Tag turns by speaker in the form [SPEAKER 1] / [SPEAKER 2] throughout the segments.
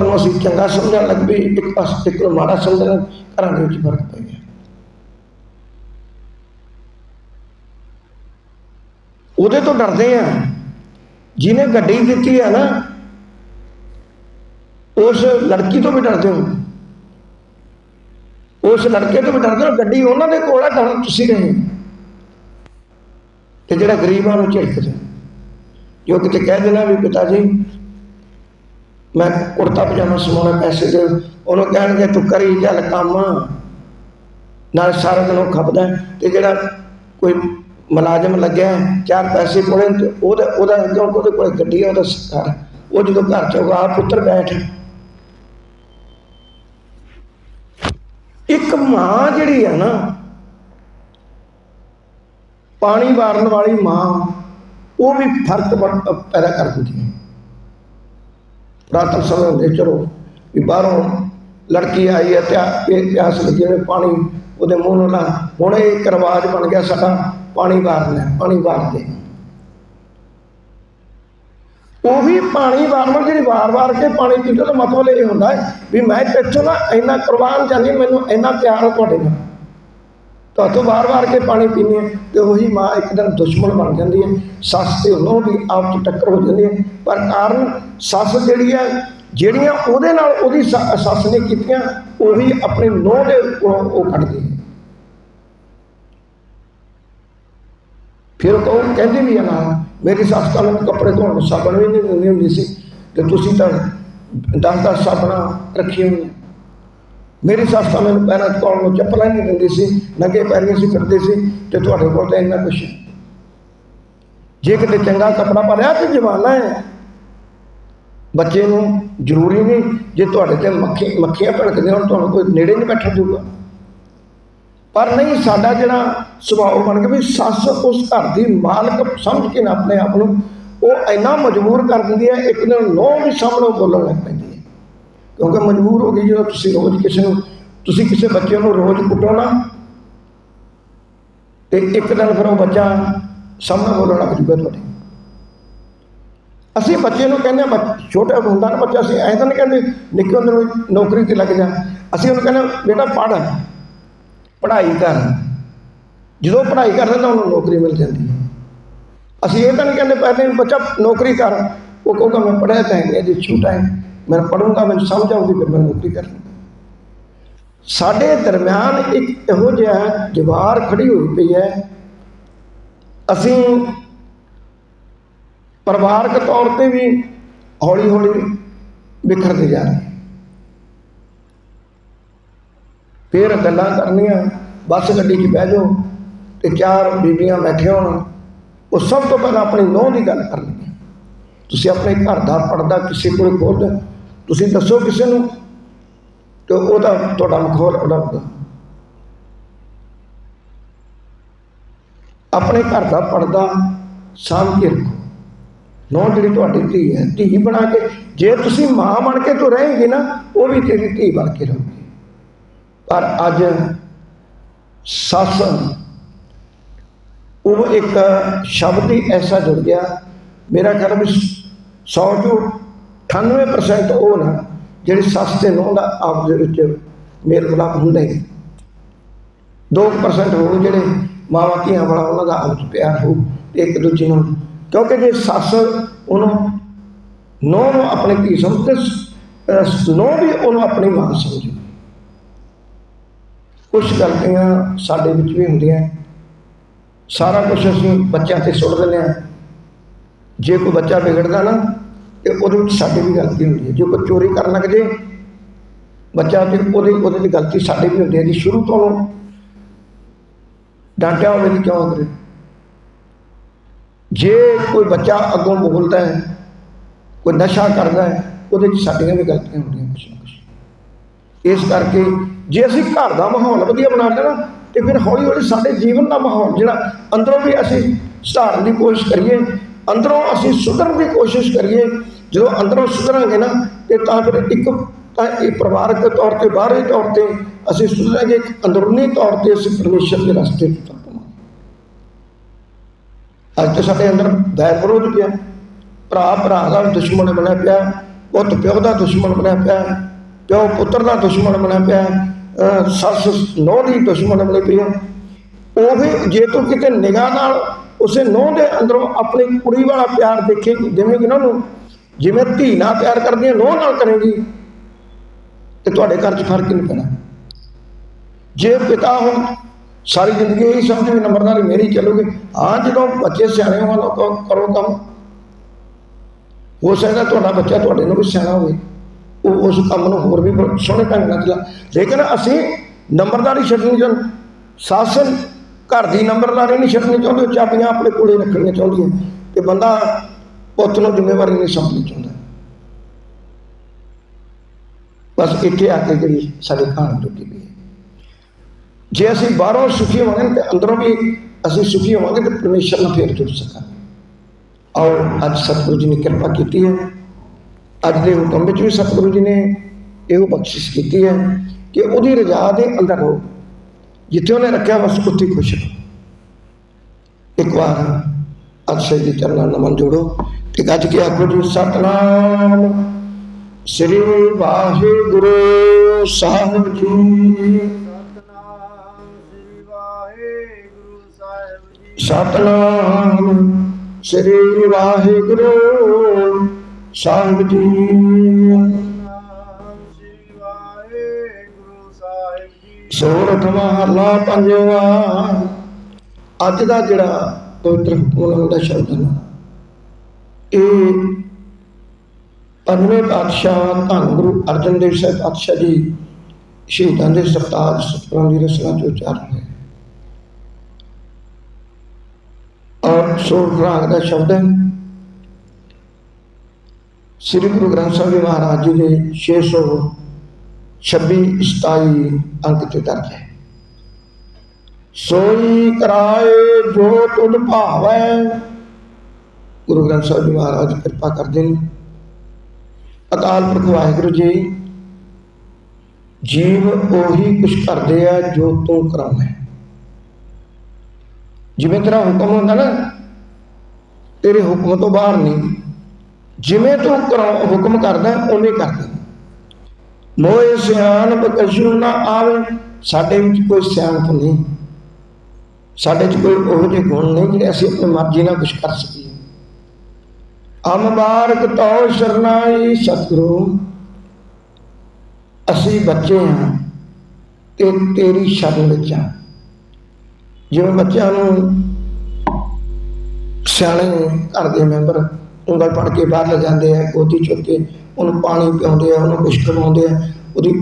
[SPEAKER 1] ਨੂੰ ਅਸੀਂ ਚੰਗਾ ਸਮਝਣ ਲੱਗ ਪਏ, ਇੱਕ ਪਾਸੇ ਇੱਕ ਨੂੰ ਮਾੜਾ ਸਮਝਣ ਘਰਾਂ ਦੇ ਵਿੱਚ ਫ਼ਰਕ ਪੈ ਗਿਆ। ਉਹਦੇ ਤੋਂ ਡਰਦੇ ਆ। ਜਿਹਨੇ ਗੱਡੀ ਦਿੱਤੀ ਹੈ ਨਾ, ਉਸ ਲੜਕੀ ਤੋਂ ਵੀ ਡਰਦੇ ਹੋ। ਉਸ ਲੜਕੇ ਤੋਂ ਵੀ ਡਰਦੇ ਹੋ, ਗੱਡੀ ਉਹਨਾਂ ਦੇ ਕੋਲ ਆ ਡਰ ਤੁਸੀਂ ਰਹੇ ਤੇ ਜਿਹੜਾ ਗਰੀਬ ਆ ਉਹਨੂੰ ਝਿੜਕਦੇ। ਜੋ ਕਿਤੇ ਕਹਿ ਦੇਣਾ ਵੀ ਪਿਤਾ ਜੀ ਮੈਂ ਕੁੜਤਾ ਪਜਾਮਾ ਸਮਾਉਣਾ ਪੈਸੇ ਦੇ। ਉਹਨੂੰ ਕਹਿਣਗੇ, ਤੂੰ ਕਰੀ ਚੱਲ ਕੰਮ। ਨਾਲ ਸਾਰਾ ਦਿਨ ਉਹ ਖਪਦਾ ਤੇ ਜਿਹੜਾ ਕੋਈ ਮੁਲਾਜ਼ਮ ਲੱਗਿਆ ਚਾਰ ਪੈਸੇ ਕੋਲੇ ਤੇ ਉਹਦਾ ਉਹਦਾ ਅੱਗੋਂ ਉਹਦੇ ਕੋਲ ਗੱਡੀ ਹੈ ਉਹਦਾ ਸਰਕਾਰ ਉਹ ਜਦੋਂ ਘਰ ਚ ਆਊਗਾ ਪੁੱਤਰ ਬੈਠ। ਇੱਕ ਮਾਂ ਜਿਹੜੀ ਹੈ ਨਾ, ਪਾਣੀ ਵਾਰਨ ਵਾਲੀ ਮਾਂ, ਉਹ ਵੀ ਫ਼ਰਕ ਪੈਦਾ ਕਰ ਦਿੰਦੀ ਹੈ। ਰਾਤਰ ਸਮੇਂ ਹੁੰਦੇ ਚਲੋ ਵੀ ਬਾਹਰੋਂ ਲੜਕੀ ਆਈ ਹੈ ਤੇ ਇਹ ਪਿਆਸ ਲੱਗੀ ਹੋਵੇ ਪਾਣੀ ਉਹਦੇ ਮੂੰਹ ਨੂੰ ਲਾ ਹੁਣ ਇਹ ਇੱਕ ਰਿਵਾਜ ਬਣ ਗਿਆ ਸਾਡਾ, ਪਾਣੀ ਵਾਰਨਾ ਪਾਣੀ ਵਾਰਦੇ ਉਹੀ ਪਾਣੀ ਵਾਰ-ਵਾਰ ਜਿਹੜੀ ਵਾਰ-ਵਾਰ ਕੇ ਪਾਣੀ ਪੀਂਦੇ ਤਾਂ ਮਤਲਬ ਇਹ ਹੁੰਦਾ ਵੀ ਮੈਂ ਤੇਥੋਂ ਨਾ ਇੰਨਾ ਕੁਰਬਾਨ ਜਾਂਦੀ ਮੈਨੂੰ ਇੰਨਾ ਪਿਆਰ ਤੁਹਾਡੇ ਨਾਲ। ਤੁਹਾਤੋਂ ਵਾਰ-ਵਾਰ ਕੇ ਪਾਣੀ ਪੀਂਦੇ ਹਾਂ ਤੇ ਉਹੀ ਮਾਂ ਇੱਕ ਦਿਨ ਦੁਸ਼ਮਣ ਬਣ ਜਾਂਦੀ ਹੈ, ਸੱਸ ਤੇ ਉਹਨੂੰ ਵੀ ਆਪ ਚ ਟੱਕਰ ਹੋ ਜਾਂਦੀ ਹੈ। ਪਰ ਕਾਰਨ ਸੱਸ ਜਿਹੜੀ ਹੈ, ਜਿਹੜੀਆਂ ਉਹਦੇ ਨਾਲ ਉਹਦੀ ਸੱਸ ਨੇ ਕੀਤੀਆਂ, ਉਹੀ ਆਪਣੀ ਨੂੰਹ ਦੇ ਕੋਲੋਂ ਉਹ ਕੱਢਦੀ ਫਿਰ ਉਹ ਕਹਿੰਦੀ ਵੀ ਆ ਨਾ, ਮੇਰੀ ਸੱਸ ਤਾਂ ਮੈਨੂੰ ਕੱਪੜੇ ਧੋਣ ਨੂੰ ਸਾਬਣ ਵੀ ਨਹੀਂ ਦਿੰਦੀ ਹੁੰਦੀ ਸੀ, ਤੇ ਤੁਸੀਂ ਤਾਂ ਦਸ ਦਸ ਸਾਬਣਾ ਰੱਖੀਆਂ ਹੋਈਆਂ। ਮੇਰੀ ਸੱਸ ਤਾਂ ਮੈਨੂੰ ਪੈਰਾਂ 'ਚ ਪਾਉਣ ਨੂੰ ਚੱਪਲਾਂ ਨਹੀਂ ਦਿੰਦੀ ਸੀ, ਨੰਗੇ ਪੈਰੀਂ ਸੀ ਫਿਰਦੇ ਸੀ ਤੇ ਤੁਹਾਡੇ ਕੋਲ ਤਾਂ ਇੰਨਾ ਕੁਛ ਜੇ ਕਿਤੇ ਚੰਗਾ ਕੱਪੜਾ ਪਾ ਲਿਆ ਤੇ ਜਵਾਨਾ ਹੈ ਬੱਚੇ ਨੂੰ ਜ਼ਰੂਰੀ ਨਹੀਂ ਜੇ ਤੁਹਾਡੇ ਤੇ ਮੱਖੀ ਮੱਖੀਆਂ ਭੜਕਦੀਆਂ ਹੁਣ, ਤੁਹਾਨੂੰ ਕੋਈ ਨੇੜੇ ਨਹੀਂ ਬੈਠਣ ਦਊਗਾ। ਪਰ ਨਹੀਂ, ਸਾਡਾ ਜਿਹੜਾ ਸੁਭਾਅ ਬਣ ਗਿਆ ਵੀ ਸੱਸ ਉਸ ਘਰ ਦੀ ਮਾਲਕ ਸਮਝ ਕੇ ਨਾ ਆਪਣੇ ਆਪ ਨੂੰ, ਉਹ ਇੰਨਾ ਮਜਬੂਰ ਕਰ ਦਿੰਦੀ ਹੈ, ਇੱਕ ਦਿਨ ਨੋ ਵੀ ਸਾਹਮਣੇ ਬੋਲਣ ਲੱਗ ਪੈਂਦੀ। ਕਿਉਂਕਿ ਮਜਬੂਰ ਹੋ ਗਈ ਜਦੋਂ ਤੁਸੀਂ ਰੋਜ਼ ਕਿਸੇ ਨੂੰ, ਤੁਸੀਂ ਕਿਸੇ ਬੱਚੇ ਨੂੰ ਰੋਜ਼ ਕੁੱਟੋ ਨਾ ਤੇ ਇੱਕ ਦਿਨ ਫਿਰ ਉਹ ਬੱਚਾ ਸਾਹਮਣੇ ਬੋਲਣ ਲੱਗ ਜੂਗਾ ਤੁਹਾਡੇ। ਅਸੀਂ ਬੱਚੇ ਨੂੰ ਕਹਿੰਦੇ ਹਾਂ, ਬੱਚ- ਛੋਟਾ ਹੁੰਦਾ ਨਾ ਬੱਚਾ, ਅਸੀਂ ਐਂ ਤਾਂ ਨਹੀਂ ਕਹਿੰਦੇ ਨਿੱਕੇ ਹੁੰਦੇ ਨੂੰ ਨੌਕਰੀ ਤੇ ਲੱਗ ਜਾ। ਅਸੀਂ ਉਹਨੂੰ ਕਹਿੰਦੇ ਬੇਟਾ ਪੜ੍ਹ, ਪੜ੍ਹਾਈ ਕਰ। ਜਦੋਂ ਪੜ੍ਹਾਈ ਕਰਦਾ ਤਾਂ ਉਹਨੂੰ ਨੌਕਰੀ ਮਿਲ ਜਾਂਦੀ ਹੈ। ਅਸੀਂ ਇਹ ਤਾਂ ਨਹੀਂ ਕਹਿੰਦੇ ਪਹਿਲੇ ਬੱਚਾ ਨੌਕਰੀ ਕਰ, ਉਹ ਕਹੂਗਾ, ਮੈਂ ਪੜ੍ਹਿਆ ਤਾਂ ਹੈ ਜੀ ਛੋਟਾ ਹੈ ਮੈਂ ਪੜੂੰਗਾ ਮੈਨੂੰ ਸਮਝ ਆਉਂਦੀ ਫਿਰ ਮੈਂ ਨੌਕਰੀ ਕਰਾਂਗਾ ਸਾਡੇ ਦਰਮਿਆਨ ਇੱਕ ਇਹੋ ਜਿਹਾ ਦੀਵਾਰ ਖੜੀ ਹੋਈ ਪਈ ਹੈ। ਅਸੀਂ ਪਰਿਵਾਰਕ ਤੌਰ ਤੇ ਵੀ ਹੌਲੀ ਹੌਲੀ ਵਿਖਰਦੇ ਜਾ ਰਹੇ। ਫਿਰ ਗੱਲਾਂ ਕਰਨੀਆਂ, ਬੱਸ ਗੱਡੀ 'ਚ ਬਹਿ ਜਾਓ ਤੇ ਚਾਰ ਬੀਬੀਆਂ ਬੈਠੀਆਂ ਹੋਣ, ਉਹ ਸਭ ਤੋਂ ਪਹਿਲਾਂ ਆਪਣੀ ਨੂੰਹ ਦੀ ਗੱਲ ਕਰਨੀ ਹੈ। ਤੁਸੀਂ ਆਪਣੇ ਘਰ ਦਾ ਪਰਦਾ ਕਿਸੇ ਕੋਲ ਖੋਲ ਤੁਸੀਂ ਦੱਸੋ ਕਿਸੇ ਨੂੰ ਤੇ ਉਹਦਾ ਤੁਹਾਡਾ ਮਖੌਲ ਉਡਾਊਗਾ ਆਪਣੇ ਘਰ ਦਾ ਪਰਦਾ ਸਾਂਭ ਕੇ ਰੱਖੋ। ਨੌ ਜਿਹੜੀ ਤੁਹਾਡੀ ਧੀ ਹੈ, ਧੀ ਬਣਾ ਕੇ, ਜੇ ਤੁਸੀਂ ਮਾਂ ਬਣ ਕੇ ਤੂੰ ਰਹੇਗੀ ਨਾ, ਉਹ ਵੀ ਤੇਰੀ ਧੀ ਬਣ ਕੇ ਰਹੂਗੀ। ਪਰ ਅੱਜ ਸੱਸ ਉਹ ਇੱਕ ਸ਼ਬਦ ਹੀ ਐਸਾ ਜੁੜ ਗਿਆ, ਮੇਰਾ ਖਿਆਲ ਵੀ 100 ਤੋਂ 98% ਉਹ ਨਾ ਜਿਹੜੀ ਸੱਸ ਤੇ ਨੂੰਹ ਦਾ ਆਪਸ ਦੇ ਵਿੱਚ ਮੇਲ ਮਿਲਾਪ ਹੁੰਦਾ ਹੀ 2% ਹੋਊ ਜਿਹੜੇ ਮਾਵਾਂ ਧੀਆਂ ਵਾਲਾ ਉਹਨਾਂ ਦਾ ਆਪਸ ਪਿਆਰ ਹੋਊ ਇੱਕ ਦੂਜੇ ਨੂੰ ਕਿਉਂਕਿ ਜੇ ਸੱਸ ਉਹਨੂੰ ਨੂੰਹ ਨੂੰ ਆਪਣੀ ਧੀ ਸਮਝਦੇ ਨੂੰਹ ਵੀ ਉਹਨੂੰ ਆਪਣੀ ਮਾਂ ਸਮਝੂ। ਕੁਝ ਗਲਤੀਆਂ ਸਾਡੇ ਵਿੱਚ ਵੀ ਹੁੰਦੀਆਂ। ਸਾਰਾ ਕੁਝ ਅਸੀਂ ਬੱਚਿਆਂ ਤੇ ਸੁੱਟ ਦਿੰਦੇ ਹਾਂ। ਜੇ ਕੋਈ ਬੱਚਾ ਵਿਗੜਦਾ ਨਾ ਤੇ ਉਹਦੇ ਵਿੱਚ ਸਾਡੀ ਵੀ ਗਲਤੀ ਹੁੰਦੀ ਹੈ। ਜੇ ਕੋਈ ਚੋਰੀ ਕਰਨ ਲੱਗ ਜੇ, ਬੱਚਾ ਤੇ ਉਹਦੀ, ਉਹਦੇ ਦੀ ਗਲਤੀ ਸਾਡੀ ਵੀ ਹੁੰਦੀ ਹੈ ਜੀ, ਸ਼ੁਰੂ ਤੋਂ ਡਾਂਟਿਆ ਹੋਵੇ ਵੀ ਕਿਉਂ ਕਰੇ? ਜੇ ਕੋਈ ਬੱਚਾ ਅੱਗੋਂ ਬੋਲਦਾ ਹੈ, ਕੋਈ ਨਸ਼ਾ ਕਰਦਾ ਹੈ, ਉਹਦੇ ਵਿੱਚ ਸਾਡੀਆਂ ਵੀ ਗਲਤੀਆਂ ਹੁੰਦੀਆਂ ਕੁਛ ਨਾ ਕੁਛ। ਇਸ ਕਰਕੇ ਜੇ ਅਸੀਂ ਘਰ ਦਾ ਮਾਹੌਲ ਵਧੀਆ ਬਣਾ ਲੈਣਾ ਤੇ ਫਿਰ ਹੌਲੀ ਹੌਲੀ ਸਾਡੇ ਜੀਵਨ ਦਾ ਮਾਹੌਲ ਜਿਹੜਾ ਅੰਦਰੋਂ ਵੀ ਅਸੀਂ ਸੁਧਾਰਨ ਦੀ ਕੋਸ਼ਿਸ਼ ਕਰੀਏ, ਅੰਦਰੋਂ ਅਸੀਂ ਸੁਧਰਨ ਦੀ ਕੋਸ਼ਿਸ਼ ਕਰੀਏ ਜਦੋਂ ਅੰਦਰੋਂ ਸੁਧਰਾਂਗੇ ਨਾ, ਤੇ ਤਾਂ ਫਿਰ ਇੱਕ ਤਾਂ ਇਹ ਪਰਿਵਾਰਕ ਤੌਰ ਤੇ, ਬਾਹਰੀ ਤੌਰ ਤੇ ਅਸੀਂ ਸੁਧਰਾਂਗੇ, ਇੱਕ ਅੰਦਰੂਨੀ ਤੌਰ ਤੇ ਅਸੀਂ ਪਰਮੇਸ਼ਰ ਦੇ ਰਸਤੇ ਤੇ ਤੁਰ ਪਵਾਂਗੇ। ਅੱਜ ਤਾਂ ਸਾਡੇ ਅੰਦਰ ਵੈਰ ਵਿਰੋਧ ਪਿਆ। ਭਰਾ ਭਰਾ ਦਾ ਦੁਸ਼ਮਣ ਬਣਿਆ ਪਿਆ, ਪੁੱਤ, ਪਿਓ ਦਾ ਦੁਸ਼ਮਣ ਬਣਿਆ ਪਿਆ, ਪਿਓ, ਪੁੱਤਰ ਦਾ ਦੁਸ਼ਮਣ ਬਣਿਆ ਪਿਆ, ਅਹ ਸੱਸ, ਨੌ ਦੀ ਦੁਸ਼ਮਣ ਬਣੇ ਪਿਆ ਉਹ ਜੇ ਤੂੰ ਕਿਤੇ ਨਿਗਾਹ ਨਾਲ ਉਸੇ ਨੌ ਦੇ ਅੰਦਰੋਂ ਆਪਣੀ ਕੁੜੀ ਵਾਲਾ ਪਿਆਰ ਦੇਖੇਗੀ, ਜਿਵੇਂ ਕਿ ਨਾ ਨੂੰ ਜਿਵੇਂ ਧੀ ਨਾਲ ਪਿਆਰ ਕਰਦੀ ਹੈ ਨੌ ਨਾਲ ਕਰੇਗੀ, ਤੇ ਤੁਹਾਡੇ ਘਰ 'ਚ ਫ਼ਰਕ ਨਹੀਂ ਪੈਣਾ? ਜੇ ਪਿਤਾ ਹੁਣ ਸਾਰੀ ਜ਼ਿੰਦਗੀ ਇਹੀ ਸਮਝੇ ਵੀ ਨੰਬਰਦਾਰੀ ਮੇਰੀ ਚੱਲੂਗੀ ਹਾਂ ਜਦੋਂ ਬੱਚੇ ਸਿਆਣੇ ਹੋਣ ਤਾਂ ਕਰੋ ਕੰਮ। ਹੋ ਸਕਦਾ ਤੁਹਾਡਾ ਬੱਚਾ ਤੁਹਾਡੇ ਨੂੰ ਵੀ ਸਿਆਣਾ ਹੋਵੇ, ਉਹ ਉਸ ਕੰਮ ਨੂੰ ਹੋਰ ਵੀ ਬਹੁਤ ਸੋਹਣੇ ਢੰਗ ਨਾਲ ਚਲਾ ਲੇਕਿਨ ਅਸੀਂ ਨੰਬਰਦਾਰੀ ਛੱਡਣੀ ਜਾਂ ਸਾਸਨ ਘਰ ਦੀ ਨੰਬਰਦਾਰੀ ਨਹੀਂ ਛੱਡਣੀ ਚਾਹੁੰਦੇ, ਚਾਬੀਆਂ ਆਪਣੇ ਕੋਲੇ ਰੱਖਣੀਆਂ ਚਾਹੁੰਦੀਆਂ। ਤੇ ਬੰਦਾ ਪੁੱਤ ਨੂੰ ਜ਼ਿੰਮੇਵਾਰੀ ਨਹੀਂ ਸੌਂਪਣੀ ਚਾਹੁੰਦਾ ਬਸ ਇੱਥੇ ਆ ਕੇ ਜਿਹੜੀ ਸਾਡੀ ਕਹਾਣੀ ਟੁੱਟੀ ਪਈ ਜੇ ਅਸੀਂ ਬਾਹਰੋਂ ਸੁਖੀ ਹੋਵਾਂਗੇ ਤੇ ਅੰਦਰੋਂ ਵੀ ਅਸੀਂ ਸੁਖੀ ਹੋਵਾਂਗੇ ਤੇ ਪਰਮੇਸ਼ਰ ਨਾਲ ਫੇਰ ਜੁੜ ਸਕਾਂਗੇ। ਔਰ ਅੱਜ ਸਤਿਗੁਰੂ ਜੀ ਨੇ ਕਿਰਪਾ ਕੀਤੀ ਹੈ। ਅੱਜ ਦੇ ਹੁਕਮ ਵਿੱਚ ਵੀ ਸਤਿਗੁਰੂ ਜੀ ਨੇ ਇਹੋ ਬਖਸ਼ਿਸ਼ ਕੀਤੀ ਹੈ ਕਿ ਉਹਦੀ ਰਜ਼ਾ ਦੇ ਅੰਦਰ ਰਹੋ। ਜਿੱਥੇ ਉਹਨੇ ਰੱਖਿਆ ਬਸ ਉੱਥੇ ਖੁਸ਼ ਰਹੋ। ਇੱਕ ਵਾਰ ਅਕਸ਼ੇ ਦੇ ਚਰਨਾਂ ਨਾਲ ਮਨ ਜੋੜੋ। ਤੇ ਗੱਜ ਕੇ ਆਖੋ ਜੀ, ਸਤਨਾਮ ਸ੍ਰੀ ਵਾਹਿਗੁਰੂ ਸਾਹਿਬ ਜੀ।
[SPEAKER 2] ਸਤਨਾਮ ਸ੍ਰੀ ਵਾਹਿਗੁਰੂ ਸਾਹਿਬ ਜੀ।
[SPEAKER 1] ਸਤਨਾਮ ਸ੍ਰੀ ਵਾਹਿਗੁਰੂ ਸੋਰਠ ਮਹਲਾ ਪੰਜਵਾ। ਅੱਜ ਦਾ ਜਿਹੜਾ ਪਵਿੱਤਰ ਹੁਕਮ ਦਾ ਸ਼ਬਦ ਹੈ। ਇਹ ਪੰਜਵੇਂ ਪਾਤਸ਼ਾਹ ਧੰਨ ਗੁਰੂ ਅਰਜਨ ਦੇਵ ਸਾਹਿਬ ਪਾਤਸ਼ਾਹ ਜੀ ਸ਼ਹੀਦਾਂ ਦੇ ਸਰਤਾਜ ਸਤਿਗੁਰਾਂ ਦੀ ਰਸਨਾ ਚੋਂ ਉਚਾਰਨ ਹੈ ਔਰ ਸੋਰਠ ਰਾਗ ਦਾ ਸ਼ਬਦ ਹੈ। ਸ੍ਰੀ ਗੁਰੂ ਗ੍ਰੰਥ ਸਾਹਿਬ ਮਹਾਰਾਜ ਜੀ ਦੇ 626 27 ਅੰਕ ਤੇ ਦਰਜ ਹੈ। ਸੋਈ ਕਰਾਏ ਜੋ ਤੁਧ ਭਾਵੈ ਗੁਰੂ ਗ੍ਰੰਥ ਸਾਹਿਬ ਜੀ ਮਹਾਰਾਜ ਕਿਰਪਾ ਕਰਦੇ ਨੇ। ਅਕਾਲ ਪੁਰਖ ਵਾਹਿਗੁਰੂ ਜੀ, ਜੀਵ ਉਹੀ ਕੁਛ ਕਰਦੇ ਆ ਜੋ ਤੂੰ ਕਰਾਉਣਾ ਜਿਵੇਂ ਤੇਰਾ ਹੁਕਮ ਹੁੰਦਾ ਨਾ, ਤੇਰੇ ਹੁਕਮ ਤੋਂ ਬਾਹਰ ਨਹੀਂ। ਜਿਵੇਂ ਤੂੰ ਕਰਾ ਹੁਕਮ ਕਰਦਾ, ਉਵੇਂ ਕਰਦਾ ਮੋਏ ਸਿਆਣ ਬਕਸ਼ੂ ਨਾ ਆਵੇ, ਸਾਡੇ ਵਿੱਚ ਕੋਈ ਸਿਆਣਪ ਨਹੀਂ। ਸਾਡੇ 'ਚ ਕੋਈ ਉਹੋ ਜਿਹੇ ਗੁਣ ਨਹੀਂ ਜਿਹੜੇ ਅਸੀਂ ਆਪਣੀ ਮਰਜ਼ੀ ਨਾਲ ਕੁਝ ਕਰ ਸਕੀਏ। ਅਮਬਾਰਕ ਤੋ ਸ਼ਰਨਾਈ ਸਤਿਗੁਰੂ, ਅਸੀਂ ਬੱਚੇ ਹਾਂ ਤੇ ਤੇਰੀ ਸ਼ਰਨ ਵਿੱਚ ਹਾਂ। ਜਿਵੇਂ ਬੱਚਿਆਂ ਨੂੰ ਸਿਆਣੇ ਘਰ ਦੇ ਮੈਂਬਰ ਉਂਗਲ ਫੜ ਕੇ ਬਾਹਰ ਲੈ ਜਾਂਦੇ ਆ, ਗੋਦੀ ਚੁੱਕ ਕੇ ਉਹਨੂੰ ਪਾਣੀ ਪਿਆਉਂਦੇ ਆ, ਉਹਨੂੰ ਕੁਛ ਖਵਾਉਂਦੇ ਆ, ਉਹਦੀ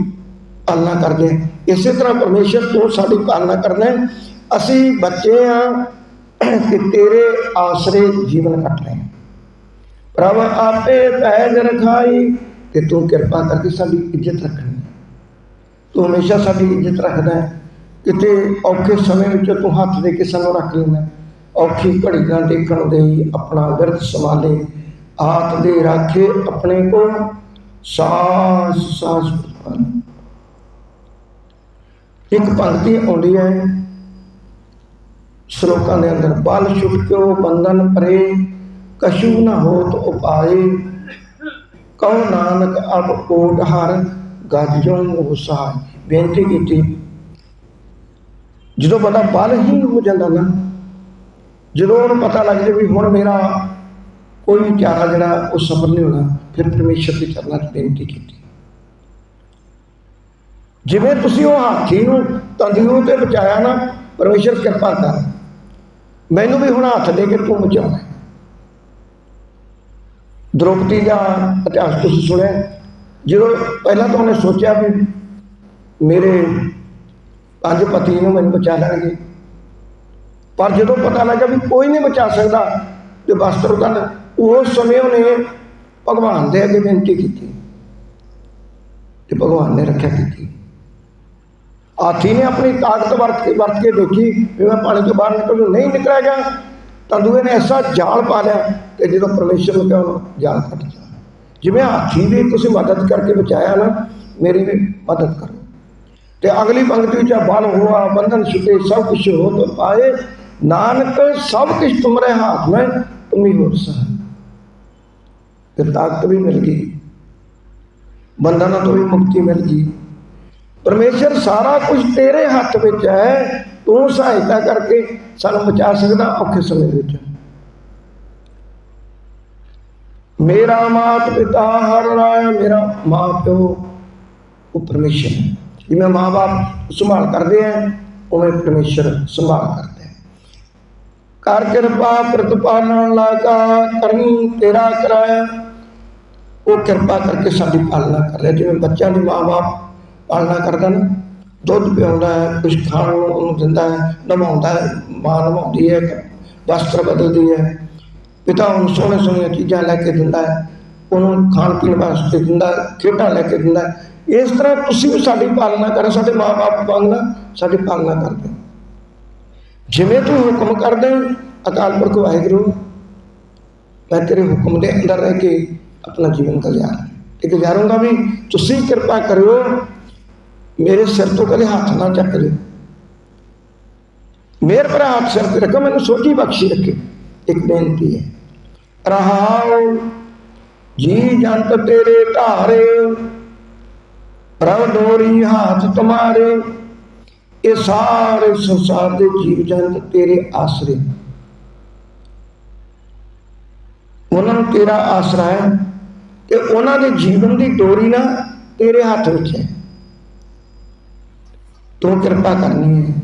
[SPEAKER 1] ਪਾਲਣਾ ਕਰਦੇ ਆ। ਇਸੇ ਤਰ੍ਹਾਂ ਪਰਮੇਸ਼ਰ ਤੋਂ ਸਾਡੀ ਪਾਲਣਾ ਕਰਨਾ ਅਸੀਂ ਬੱਚੇ ਆ ਕਿ ਤੇਰੇ ਆਸਰੇ ਜੀਵਨ ਕੱਟ ਰਹੇ ਹਾਂ। ਪ੍ਰਭ ਆਪੇ ਪੈਜ ਰਖਾਈ ਤੇ ਤੂੰ ਕਿਰਪਾ ਕਰਕੇ ਸਾਡੀ ਇੱਜ਼ਤ ਰੱਖਣੀ ਤੂੰ ਹਮੇਸ਼ਾ ਸਾਡੀ ਇੱਜ਼ਤ ਰੱਖਦਾ ਹੈ। ਕਿਤੇ ਔਖੇ ਸਮੇਂ ਵਿੱਚ ਤੂੰ ਹੱਥ ਦੇ ਕੇ ਸਾਨੂੰ ਰੱਖ ਲੈਂਦਾ ਔਖੀ ਘੜੀ ਨਾਲ ਦੇਖਣ ਦੇ ਆਪਣਾ ਵਿਰਧ ਸੰਭਾਲੇ ਆਪ ਦੇ ਰਾਖੇ ਆਪਣੇ ਕੋ ਸਾਸ ਸਾਸ ਇੱਕ ਪੰਕਤੀ ਆਉਂਦੀ ਹੈ। ਸ਼ਲੋਕਾਂ ਦੇ ਅੰਦਰ, ਬਲ ਛੁਟਕਿਓ ਬੰਧਨ ਪਰੇ ਕਛੂ ਨਾ ਹੋਤ ਉਪਾਏ। ਕਉ ਨਾਨਕ ਅਬ ਕੋਟ ਹਰ ਗੱਜੋਂ ਮੋਹ ਸਹਾय ਬੇਨਤੀ ਕੀਤੀ। ਜਦੋਂ ਬੰਦਾ ਬਲਹੀਨ ਹੋ ਜਾਂਦਾ ਨਾ, ਜਦੋਂ ਉਹਨੂੰ ਪਤਾ ਲੱਗ ਜਾਵੇ ਵੀ ਹੁਣ ਮੇਰਾ ਕੋਈ ਵੀ ਚਾਰਾ ਜਿਹੜਾ ਉਹ ਸਫਲ ਨਹੀਂ ਹੋਣਾ, ਫਿਰ ਪਰਮੇਸ਼ਰ ਦੇ ਚਰਨਾਂ 'ਚ ਬੇਨਤੀ ਕੀਤੀ। ਜਿਵੇਂ ਤੁਸੀਂ ਉਹ ਹਾਥੀ ਨੂੰ ਤੰਦੂਰ ਤੇ ਬਚਾਇਆ ਨਾ, ਪਰਮੇਸ਼ਰ ਕਿਰਪਾ ਕਰ। ਮੈਨੂੰ ਵੀ ਹੁਣ ਹੱਥ ਦੇ ਕੇ ਤੂੰ ਬਚਾਉਣਾ। ਦ੍ਰੋਪਦੀ ਦਾ ਇਤਿਹਾਸ ਤੁਸੀਂ ਸੁਣਿਆ ਜਦੋਂ ਪਹਿਲਾਂ ਤਾਂ ਉਹਨੇ ਸੋਚਿਆ ਵੀ ਮੇਰੇ ਪੰਜ ਪਤੀ ਨੂੰ ਮੈਨੂੰ ਬਚਾ ਲੈਣਗੇ। ਪਰ ਜਦੋਂ ਪਤਾ ਲੱਗਾ ਵੀ ਕੋਈ ਨਹੀਂ ਬਚਾ ਸਕਦਾ, ਤੇ ਵਸਤਰ ਤਾਂ ਉਸ ਸਮੇਂ ਉਹਨੇ ਭਗਵਾਨ ਦੇ ਅੱਗੇ ਬੇਨਤੀ ਕੀਤੀ। ਤੇ ਭਗਵਾਨ ਨੇ ਰੱਖਿਆ ਕੀਤੀ। ਹਾਥੀ ਨੇ ਆਪਣੀ ਤਾਕਤ ਵਰਤ ਕੇ ਵਰਤ ਕੇ ਦੇਖੀ, ਵੀ ਮੈਂ ਪਾਣੀ ਤੋਂ ਬਾਹਰ ਨਿਕਲੂ। ਨਹੀਂ ਨਿਕਲਿਆ ਗਿਆ। ਤਾਂ ਦੂਏ ਨੇ ਐਸਾ ਜਾਲ ਪਾ ਲਿਆ ਕਿ ਜਦੋਂ ਪਰਮੇਸ਼ਰ ਨੂੰ ਕਿਹਾ ਜਾਲ ਕੱਟ ਜਾ। ਜਿਵੇਂ ਹਾਥੀ ਦੀ ਤੁਸੀਂ ਮਦਦ ਕਰਕੇ ਬਚਾਇਆ ਨਾ, ਮੇਰੀ ਵੀ ਮਦਦ ਕਰੋ। ਤੇ ਅਗਲੀ ਪੰਕਤੀ ਵਿੱਚ ਬਲ ਹੋਆ, ਬੰਧਨ ਛੁਟੇ, ਸਭ ਕੁਛ ਹੋ ਤੋ ਪਾਏ, ਨਾਨਕ, ਸਭ ਕੁਛ ਤੁਮਰੇ ਹਾਥ ਮੈਂ, ਤੁਮੀ ਹੋ ਸਹਾय ਫਿਰ ਤਾਕਤ ਵੀ ਮਿਲ ਗਈ। ਬੰਧਨਾਂ ਤੋਂ ਵੀ ਮੁਕਤੀ ਮਿਲ ਗਈ। ਪਰਮੇਸ਼ਰ ਸਾਰਾ ਕੁਝ ਤੇਰੇ ਹੱਥ ਵਿੱਚ ਹੈ ਤੂੰ ਸਹਾਇਤਾ ਕਰਕੇ ਸਾਨੂੰ ਬਚਾ ਸਕਦਾ ਔਖੇ ਸਮੇਂ ਵਿੱਚ। ਮੇਰਾ ਮਾਤ ਪਿਤਾ ਹਰ ਰਾਇਆ ਮੇਰਾ ਮਾਂ ਪਿਓ ਉਹ ਪਰਮੇਸ਼ਰ ਜਿਵੇਂ ਮਾਂ-ਬਾਪ ਸੰਭਾਲ ਕਰਦੇ ਆ, ਉਵੇਂ ਪਰਮੇਸ਼ਰ ਸੰਭਾਲ ਕਰਦੇ ਹੈ ਕਰ ਕਿਰਪਾ ਪ੍ਰਤਪਾਲਨ ਲਾਗਾ, ਕਰਨੀ ਤੇਰਾ ਕਰਾਇਆ। ਉਹ ਕਿਰਪਾ ਕਰਕੇ ਸਾਡੀ ਪਾਲਣਾ ਕਰ ਰਿਹਾ। ਜਿਵੇਂ ਬੱਚਿਆਂ ਦੀ ਮਾਂ-ਬਾਪ ਪਾਲਣਾ ਕਰਦਾ ਨਾ ਦੁੱਧ ਪਿਆਉਂਦਾ ਹੈ ਕੁਝ ਖਾਣ ਨੂੰ ਉਹਨੂੰ ਦਿੰਦਾ ਹੈ, ਨਵਾਉਂਦਾ ਹੈ, ਮਾਂ ਨਵਾਉਂਦੀ ਹੈ, ਵਸਤਰ ਬਦਲਦੀ ਹੈ, ਪਿਤਾ ਉਹਨੂੰ ਸੋਹਣੇ ਸੋਹਣੀਆਂ ਚੀਜ਼ਾਂ ਲੈ ਕੇ ਦਿੰਦਾ ਹੈ, ਉਹਨੂੰ ਖਾਣ ਪੀਣ ਵਾਸਤੇ ਦਿੰਦਾ ਖੇਡਾਂ ਲੈ ਕੇ ਦਿੰਦਾ ਇਸ ਤਰ੍ਹਾਂ ਤੁਸੀਂ ਵੀ ਸਾਡੀ ਪਾਲਣਾ ਕਰੋ, ਸਾਡੇ ਮਾਂ-ਬਾਪ ਸਾਡੀ ਪਾਲਣਾ ਕਰਦੇ ਹੋ। ਜਿਵੇਂ ਤੂੰ ਹੁਕਮ ਕਰਦੇ ਅਕਾਲ ਪੁਰਖ ਵਾਹਿਗੁਰੂ, ਮੈਂ ਤੇਰੇ ਹੁਕਮ ਦੇ ਅੰਦਰ ਰਹਿ ਕੇ ਆਪਣਾ ਜੀਵਨ ਗੁਜ਼ਾਰਾਂ ਤੇ ਗੁਜ਼ਾਰੂੰਗਾ ਵੀ ਤੁਸੀਂ ਕਿਰਪਾ ਕਰਿਓ ਮੇਰੇ ਸਿਰ ਤੋਂ ਕਦੇ ਹੱਥ ਨਾ ਚੱਕ ਲਿਓ ਮੇਰ ਪਰ ਹੱਥ ਸਿਰ ਤੇ ਰੱਖੋ, ਮੈਨੂੰ ਸੋਝੀ ਬਖਸ਼ੀ ਰੱਖੇ। ਇੱਕ ਬੇਨਤੀ ਹੈ। ਰਹਾਉ ਜੀ ਜੰਤ ਤੇਰੇ ਧਾਰੇ, ਪ੍ਰਭ ਡੋਰੀ ਹੱਥ ਤੁਮਾਰੇ, ਇਹ ਸਾਰੇ ਸੰਸਾਰ ਦੇ ਜੀਵ ਜੰਤ ਤੇਰੇ ਆਸਰੇ। ਉਹਨਾਂ ਨੂੰ ਤੇਰਾ ਆਸਰਾ ਹੈ ਤੇ ਉਹਨਾਂ ਦੇ ਜੀਵਨ ਦੀ ਡੋਰੀ ਨਾ ਤੇਰੇ ਹੱਥ ਵਿੱਚ ਹੈ। ਤੂੰ ਕਿਰਪਾ ਕਰਨੀ ਹੈ।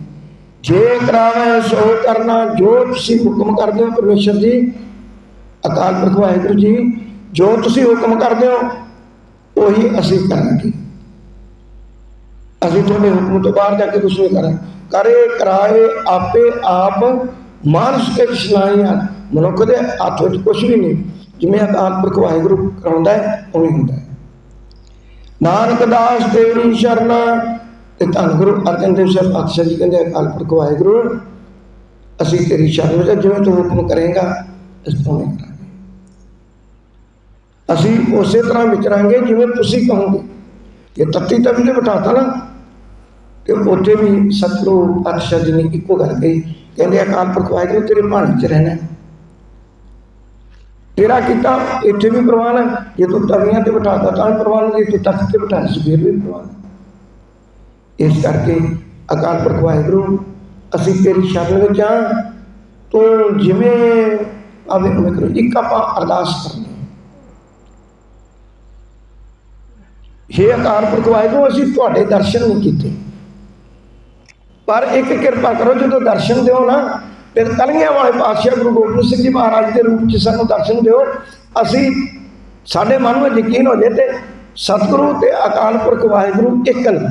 [SPEAKER 1] ਜੇ ਕਰਾਵੇ, ਸੋ ਕਰਨਾ। ਜੋ ਤੁਸੀਂ ਹੁਕਮ ਕਰਦੇ ਹੋ ਪਰਮੇਸ਼ਰ ਜੀ, ਅਕਾਲ ਪੁਰਖ ਵਾਹਿਗੁਰੂ ਜੀ, ਜੋ ਤੁਸੀਂ ਹੁਕਮ ਕਰਦੇ ਹੋ, ਉਹੀ ਅਸੀਂ ਕਰਾਂਗੇ। ਅਸੀਂ ਤੁਹਾਡੇ ਹੁਕਮ ਤੋਂ ਬਾਹਰ ਜਾ ਕੇ ਕੁਛ ਨਹੀਂ ਕਰਾਂ ਕਰੇ, ਕਰਾਏ, ਆਪੇ ਆਪ ਮਾਨਸ ਕੇ ਕਿਸ਼ਨਾਈਆਂ ਮਨੁੱਖ ਦੇ ਹੱਥ ਵਿੱਚ ਕੁਝ ਵੀ ਨਹੀਂ। ਜਿਵੇਂ ਅਕਾਲ ਪੁਰਖ ਵਾਹਿਗੁਰੂ ਕਰਾਉਂਦਾ ਹੈ, ਉਵੇਂ ਹੁੰਦਾ ਹੈ। ਨਾਨਕ ਦਾਸ ਤੇਰੀ ਸ਼ਰਨਾ ਤੇ ਧੰਨ ਗੁਰੂ ਅਰਜਨ ਦੇਵ ਸਾਹਿਬ ਪਾਤਸ਼ਾਹ ਜੀ ਕਹਿੰਦੇ ਅਕਾਲ ਪੁਰਖ ਵਾਹਿਗੁਰੂ, ਅਸੀਂ ਤੇਰੀ ਸ਼ਰਨ ਵਿੱਚ ਜਿਵੇਂ ਤੂੰ ਹੁਕਮ ਕਰੇਗਾ, ਇਸ ਤੋਂ ਕਰਾਂਗੇ। ਅਸੀਂ ਉਸੇ ਤਰ੍ਹਾਂ ਵਿਚਰਾਂਗੇ ਜਿਵੇਂ ਤੁਸੀਂ ਕਹੋਗੇ। ਇਹ ਤੱਤੀ ਤਵੀ ਤੇ ਬਿਠਾਤਾ ਨਾ, ਤੇ ਉੱਥੇ ਵੀ ਸਤਿਗੁਰੂ ਪਾਤਸ਼ਾਹ ਜੀ ਨੇ ਇੱਕੋ ਗੱਲ ਕਹੀ, ਕਹਿੰਦੇ ਅਕਾਲ ਪੁਰਖ ਵਾਹਿਗੁਰੂ, ਤੇਰੇ ਭਾਣੇ 'ਚ ਰਹਿਣਾ। ਤੇਰਾ ਕੀਤਾ, ਇੱਥੇ ਵੀ ਪ੍ਰਵਾਨ ਹੈ ਜੇ ਤੂੰ ਤਵੀਆਂ ਤੇ ਬਿਠਾਤਾ, ਤਾਂ ਵੀ ਪ੍ਰਵਾਨ ਹੈ ਜੇ ਤੂੰ ਤਖਤ ਤੇ ਬਿਠਾਇਆ ਸੀ ਫਿਰ ਵੀ ਪ੍ਰਵਾਨ ਇਸ ਕਰਕੇ ਅਕਾਲ ਪੁਰਖ ਵਾਹਿਗੁਰੂ, ਅਸੀਂ ਤੇਰੀ ਸ਼ਰਨ ਵਿੱਚ ਆ ਤੂੰ ਜਿਵੇਂ ਆਵੇ ਉਵੇਂ ਕਰੋ, ਇੱਕ ਆਪਾਂ ਅਰਦਾਸ ਕਰਨੀ ਹੈ। ਹੇ ਅਕਾਲ ਪੁਰਖ ਵਾਹਿਗੁਰੂ, ਅਸੀਂ ਤੁਹਾਡੇ ਦਰਸ਼ਨ ਨਹੀਂ ਕੀਤੇ। ਪਰ ਇੱਕ ਕਿਰਪਾ ਕਰੋ, ਜਦੋਂ ਦਰਸ਼ਨ ਦਿਓ ਨਾ ਤੇ ਕਲਗੀਆਂ ਵਾਲੇ ਪਾਤਸ਼ਾਹ ਗੁਰੂ ਗੋਬਿੰਦ ਸਿੰਘ ਜੀ ਮਹਾਰਾਜ ਦੇ ਰੂਪ 'ਚ ਸਾਨੂੰ ਦਰਸ਼ਨ ਦਿਓ। ਅਸੀਂ ਸਾਡੇ ਮਨ ਵਿੱਚ ਯਕੀਨ ਹੋ ਜੇ ਤੇ ਸਤਿਗੁਰੂ ਤੇ ਅਕਾਲ ਪੁਰਖ ਵਾਹਿਗੁਰੂ ਇੱਕ ਨੇ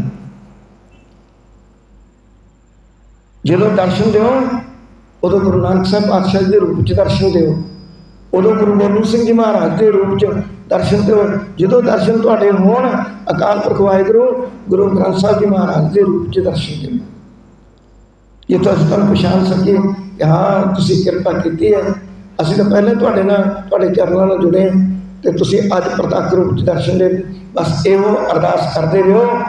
[SPEAKER 1] ਜਦੋਂ ਦਰਸ਼ਨ ਦਿਓ, ਉਦੋਂ ਗੁਰੂ ਨਾਨਕ ਸਾਹਿਬ ਪਾਤਸ਼ਾਹ ਜੀ ਦੇ ਰੂਪ 'ਚ ਦਰਸ਼ਨ ਦਿਓ। ਉਦੋਂ ਗੁਰੂ ਗੋਬਿੰਦ ਸਿੰਘ ਜੀ ਮਹਾਰਾਜ ਦੇ ਰੂਪ 'ਚ ਦਰਸ਼ਨ ਦਿਓ। ਜਦੋਂ ਦਰਸ਼ਨ ਤੁਹਾਡੇ ਹੋਣ, ਅਕਾਲ ਪੁਰਖ ਵਾਹਿਗੁਰੂ, ਗੁਰੂ ਗ੍ਰੰਥ ਸਾਹਿਬ ਜੀ ਮਹਾਰਾਜ ਦੇ ਰੂਪ 'ਚ ਦਰਸ਼ਨ ਦਿਓ। ਇਹ ਤਾਂ ਅਸੀਂ ਤੁਹਾਨੂੰ ਪਛਾਣ ਸਕੀਏ ਕਿ ਹਾਂ, ਤੁਸੀਂ ਕਿਰਪਾ ਕੀਤੀ ਹੈ। ਅਸੀਂ ਤਾਂ ਪਹਿਲਾਂ ਤੁਹਾਡੇ ਨਾਲ, ਤੁਹਾਡੇ ਚਰਨਾਂ ਨਾਲ ਜੁੜੇ ਹਾਂ ਤੇ ਤੁਸੀਂ ਅੱਜ ਪ੍ਰਤੱਖ ਰੂਪ 'ਚ ਦਰਸ਼ਨ ਦੇ। ਬਸ ਇਹੋ ਅਰਦਾਸ ਕਰਦੇ ਰਹੋ।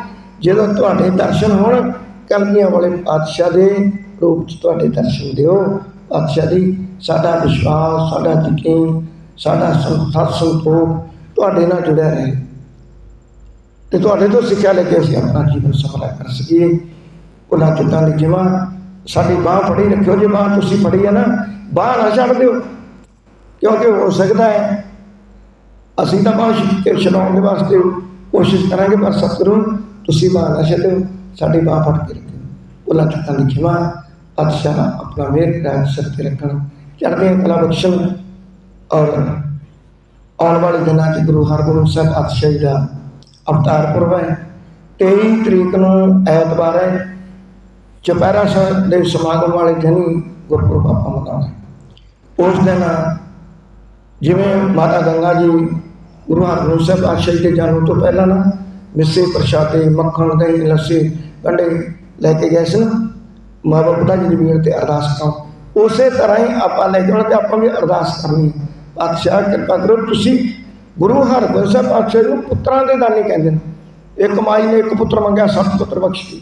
[SPEAKER 1] ਜਦੋਂ ਤੁਹਾਡੇ ਦਰਸ਼ਨ ਹੋਣ ਕਲਗੀਆਂ ਵਾਲੇ ਪਾਤਸ਼ਾਹ ਦੇ ਰੂਪ 'ਚ ਤੁਹਾਡੇ ਦਰਸ਼ਨ ਦਿਓ। ਪਾਤਸ਼ਾਹ ਜੀ, ਸਾਡਾ ਵਿਸ਼ਵਾਸ, ਸਾਡਾ ਯਕੀਨ, ਸਾਡਾ ਸਤ ਸੰਤੋਖ ਤੁਹਾਡੇ ਨਾਲ ਜੁੜਿਆ ਰਹੇ। ਤੇ ਤੁਹਾਡੇ ਤੋਂ ਸਿੱਖਿਆ ਲੈ ਕੇ ਅਸੀਂ ਆਪਣਾ ਜੀਵਨ ਸਫਲਾ ਕਰ ਸਕੀਏ। ਉਹਨਾਂ ਚੁੱਕਾਂ ਦੀ ਜਿਮਾ ਸਾਡੀ ਬਾਹ ਫੜੀ ਰੱਖਿਓ। ਜੇ ਬਾਹ ਤੁਸੀਂ ਫੜੀ ਹੈ ਨਾ, ਬਾਹ ਨਾ ਛੱਡ ਦਿਓ, ਕਿਉਂਕਿ ਹੋ ਸਕਦਾ ਹੈ ਅਸੀਂ ਤਾਂ ਬਾਹ ਛਡਾਉਣ ਦੇ ਵਾਸਤੇ ਕੋਸ਼ਿਸ਼ ਕਰਾਂਗੇ, ਪਰ ਸਤਿਗੁਰੂ, ਤੁਸੀਂ ਬਾਹ ਨਾ ਛੱਡਿਓ। ਸਾਡੀ ਬਾਹ ਫੜ ਕੇ ਰੱਖਿਓ ਉਹਨਾਂ ਚੁੱਕਾਂ ਦੀ ਜਿਮਾ ਅਤਸ਼ਾ ਆਪਣਾ ਮੇਰ ਰਾਜ ਸਿਰ ਤੇ ਰੱਖਣ। ਚੜ੍ਹਦੀਆਂ ਕਲਾ ਬਖਸ਼ਣ ਔਰ ਆਉਣ ਵਾਲੇ ਦਿਨਾਂ 'ਚ ਗੁਰੂ ਹਰਗੋਬਿੰਦ ਸਾਹਿਬ ਅਤਸ਼ਾਹ ਜੀ ਦਾ ਅਵਤਾਰ ਪੁਰਬ ਹੈ। 23 ਤਰੀਕ ਨੂੰ ਐਤਵਾਰ ਹੈ। ਚੁਪਹਿਰਾ ਸਾਹਿਬ ਦੇ ਸਮਾਗਮ ਵਾਲੇ ਦਿਨ ਹੀ ਗੁਰਪੁਰਬ ਆਪਾਂ ਮਨਾਉਣਾ ਉਸ ਦਿਨ ਜਿਵੇਂ ਮਾਤਾ ਗੰਗਾ ਜੀ ਗੁਰੂ ਹਰਗੋਬਿੰਦ ਸਾਹਿਬ ਪਾਤਸ਼ਾਹ ਜੀ ਦੇ ਜਨਮ ਤੋਂ ਪਹਿਲਾਂ ਨਾ ਮਿੱਸੇ ਪ੍ਰਸ਼ਾਦੇ, ਮੱਖਣ, ਦਹੀਂ, ਲੱਸੀ ਕੰਡੇ ਲੈ ਕੇ ਗਏ ਸੀ ਨਾ ਮਾਤਾ ਜੀ ਦੀ ਵੀਰ ਤੇ ਅਰਦਾਸ ਕਰੋ। ਉਸੇ ਤਰ੍ਹਾਂ ਹੀ ਆਪਾਂ ਲੈ ਕੇ ਤੇ ਆਪਾਂ ਵੀ ਅਰਦਾਸ ਕਰਨੀ ਪਾਤਸ਼ਾਹ ਕਿਰਪਾ ਕਰੋ, ਤੁਸੀਂ ਗੁਰੂ ਹਰਗੋਬਿੰਦ ਸਾਹਿਬ ਪਾਤਸ਼ਾਹ ਨੂੰ ਪੁੱਤਰਾਂ ਦੇ ਦਾਨੀ ਕਹਿੰਦੇ ਨੇ। ਇੱਕ ਮਾਈ ਨੇ ਇੱਕ ਪੁੱਤਰ ਮੰਗਿਆ, ਸੱਤ ਪੁੱਤਰ ਬਖਸ਼ੀ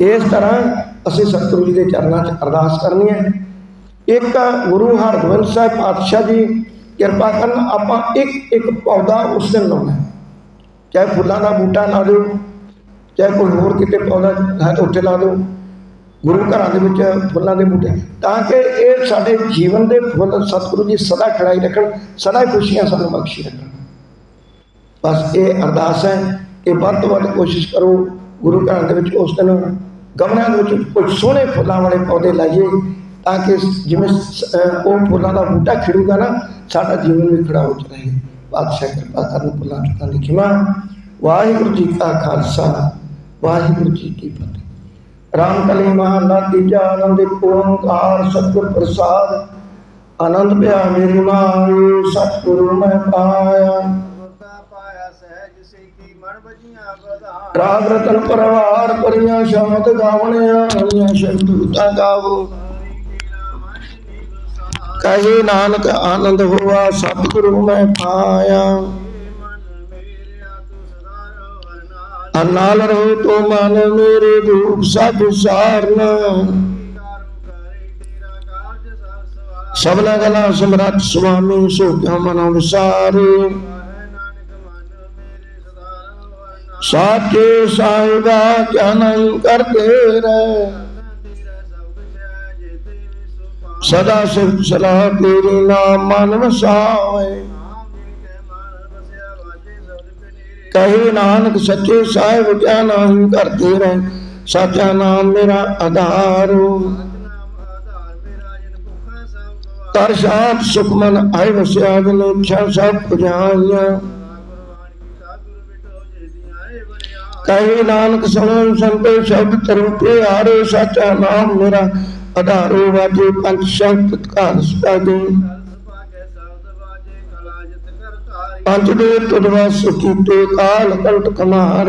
[SPEAKER 1] ਇਸ ਤਰ੍ਹਾਂ ਅਸੀਂ ਸਤਿਗੁਰੂ ਜੀ ਦੇ ਚਰਨਾਂ 'ਚ ਅਰਦਾਸ ਕਰਨੀ ਹੈ। ਇੱਕ ਗੁਰੂ ਹਰਗੋਬਿੰਦ ਸਾਹਿਬ ਪਾਤਸ਼ਾਹ ਜੀ, ਕਿਰਪਾ ਕਰਨ ਆਪਾਂ ਇੱਕ ਇੱਕ ਪੌਦਾ ਉਸ ਦਿਨ ਲਾਉਣਾ ਚਾਹੇ ਫੁੱਲਾਂ ਦਾ ਬੂਟਾ ਲਾ ਦਿਓ ਚਾਹੇ ਕੋਈ ਹੋਰ ਕਿਤੇ ਪੌਦਾ ਹੈ ਤਾਂ ਉੱਥੇ ਲਾ ਦਿਓ। ਗੁਰੂ ਘਰਾਂ ਦੇ ਵਿੱਚ ਫੁੱਲਾਂ ਦੇ ਬੂਟੇ। ਤਾਂ ਕਿ ਇਹ ਸਾਡੇ ਜੀਵਨ ਦੇ ਫੁੱਲ ਸਤਿਗੁਰੂ ਜੀ ਸਦਾ ਖੜਾਈ ਰੱਖਣ, ਸਦਾ ਖੁਸ਼ੀਆਂ ਸਾਨੂੰ ਬਖਸ਼ੀ ਰੱਖਣ। ਬਸ ਇਹ ਅਰਦਾਸ ਹੈ ਕਿ ਵੱਧ ਤੋਂ ਵੱਧ ਕੋਸ਼ਿਸ਼ ਕਰੋ, ਗੁਰੂ ਘਰਾਂ ਦੇ ਵਿੱਚ ਉਸ ਦਿਨ ਗਮਲਿਆਂ ਦੇ ਵਿੱਚ ਕੁਝ ਸੋਹਣੇ ਫੁੱਲਾਂ ਵਾਲੇ ਪੌਦੇ ਲਾਈਏ, ਤਾਂ ਕਿ ਜਿਵੇਂ ਉਹ ਫੁੱਲਾਂ ਦਾ ਬੂਟਾ ਖਿੜੂਗਾ ਨਾ, ਸਾਡਾ ਜੀਵਨ ਵੀ ਖੜਾ ਹੋ ਜਾਏ ਬਾਦਸ਼ਾਹ ਕਿਰਪਾ ਕਰਨ ਫੁੱਲਾਂ ਚੁੱਕਾਂ ਦੀ ਵਾਹਿਗੁਰੂ ਜੀ ਕਾ ਖਾਲਸਾ। ਵਾਹਿਗੁਰੂ ਜੀ ਕੀ ਫਤਿਹ। ਰਾਮ ਕਲੀ ਮਹਲਾ ਤੀਜਾ ਆਨੰਦ ਓੰਕਾਰ ਸਤਿਗੁਰ ਪ੍ਰਸਾਦ। ਆਨੰਦ ਪਿਆ ਮੇਰੀ ਮਾਂ ਸਤਿਗੁਰੂ ਮੈਂ ਪਾਇਆ। ਰਾਗ ਰਤਨ ਪਰਵਾਰ ਪਰੀਆਂ ਸ਼ਬਦ ਗਾਵਣਿਆ ਹਰੀਆਂ ਸ਼ਬਦੂਤਾ ਗਾਵੋ। ਕਹੇ ਨਾਨਕ ਆਨੰਦ ਹੋਆ ਸਤਿਗੁਰੂ ਮੈਂ ਪਾਇਆ। ਅਨਾਲ ਰਹੋ ਤੋ ਮਨ ਮੇਰੇ ਦੁਖ ਸਭ ਸਾਰਨਾ ਸਭਨਾ ਗਲਾ ਸਮਰੱਥ ਸੁਆਮੀ ਸੋ ਮਨ
[SPEAKER 2] ਮੇਰੇ
[SPEAKER 1] ਸਾਚੇ ਸਾਹਿਬਾ ਕਿਆ ਨਹੀਂ ਕਰਦੇ ਰਹਿ।
[SPEAKER 2] ਤੇਰਾ
[SPEAKER 1] ਸਦਾ ਸਿਫਤ ਸਲਾਹ ਤੇਰੀ ਨਾਮ ਮਨ ਵਸਾਏ ਕਹੇ ਨਾਨਕ ਸੱਚੇ ਸਾਹਿਬ, ਕਿਆ ਨਹੀਂ ਕਰਦੇ ਰਹਿ? ਸਾਚਾ ਨਾਮ ਮੇਰਾ ਆਧਾਰ
[SPEAKER 2] ਨਾਮ
[SPEAKER 1] ਸ਼ਾਂਤ ਸੁਖ ਆਇ ਵਸਿਆ ਬਿਨ ਇੱਛਾ ਸਭ ਪੁਜਾਈਆਂ।
[SPEAKER 2] ਕੁਰਬਾਨ
[SPEAKER 1] ਨਾਨਕ ਸੁਣੋ ਸੰਤੋ ਸ਼ਬਦ ਤਰੁ ਪਿਆਰੇ, ਸਾਚਾ ਨਾਮ ਮੇਰਾ ਆਧਾਰੋ ਵਾਜੇ ਪੰਜ ਸ਼ਬਦ ਘਰ ਸਪਾਦੇ
[SPEAKER 2] ਕਲ ਸਪਾ ਕੇ ਸ਼ਬਦ ਬਾਜੇ ਕਲਾ ਜਿਤ ਕਰ ਤਾਰੀ
[SPEAKER 1] ਪੰਜ ਦੇ ਤੁਦਵਾ ਸੁਕੀਤੇ ਕਾਲ ਕਲਟ ਕਮਾਰ।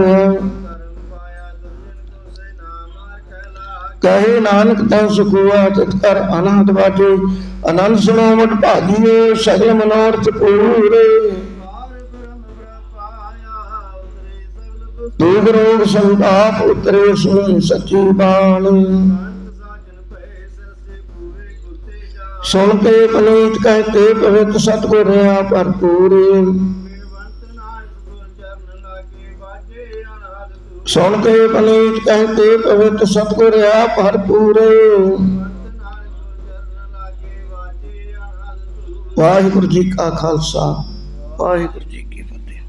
[SPEAKER 1] ਕਹੇ ਨਾਨਕ ਤੈ ਸੁਖੁਆ ਤਿਤ ਕਰ ਅਨੰਦ ਵਾਜੇ। ਆਨੰਦ ਸੁਣੋ ਮਟ ਭਾਗੀਏ, ਸਗਲ ਮਨੋਰਥ ਪੂਰੇ।
[SPEAKER 2] ਪਾਰ
[SPEAKER 1] ਰੋਗ ਸੰਤਾਪ ਉਤਰੇ ਸੁਣੀ ਸੱਚੀ ਬਾਣੀ। ਸੁਣ ਕੇ ਪਨੀਤ ਕਹਤੇ ਪਵਿੱਤ ਸਤਗੁਰ ਰਿਆ ਭਰਪੂਰੇ ਸੁਣ ਕੇ ਪਨੀਤ ਕਹਤੇ ਪਵਿੱਤ ਸਤਗੁਰ ਰਿਆ ਭਰਪੂਰੇ ਵਾਹਿਗੁਰੂ ਜੀ ਕਾ ਖਾਲਸਾ, ਵਾਹਿਗੁਰੂ ਜੀ